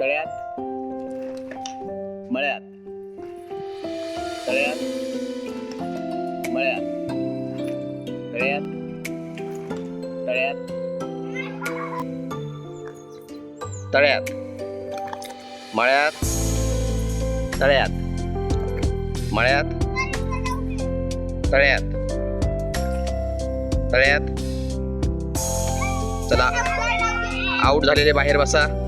तळ्यात. मळ्यात. तळ्यात. मळ्यात. तळ्यात. तळ्यात. तळ्यात. मळ्यात. तळ्यात. मळ्यात. तळ्यात. तळ्यात. चला. आऊट झालेले बाहेर बसा.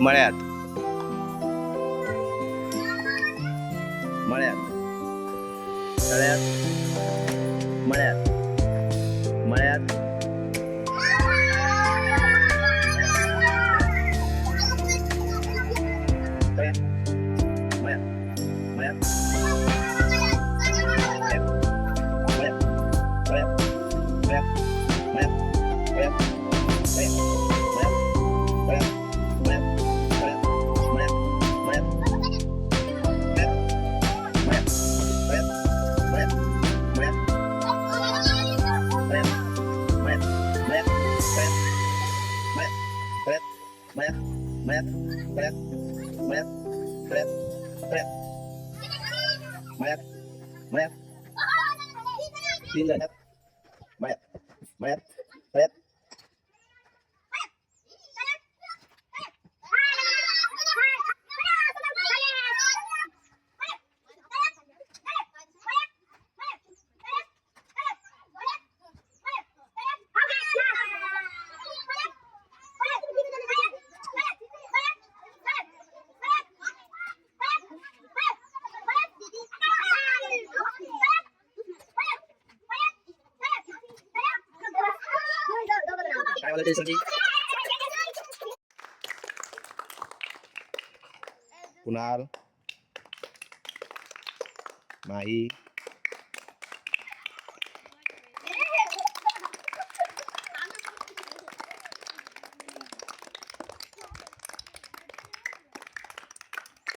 Malayat. Malayat. Malayat. Malayat. Malayat. Yeah. Mayat, mayat, mayat, mayat, mayat. Mayat, mayat. Mayat, mayat, mayat, mayat. मला त्यासाठी कुणाल? माही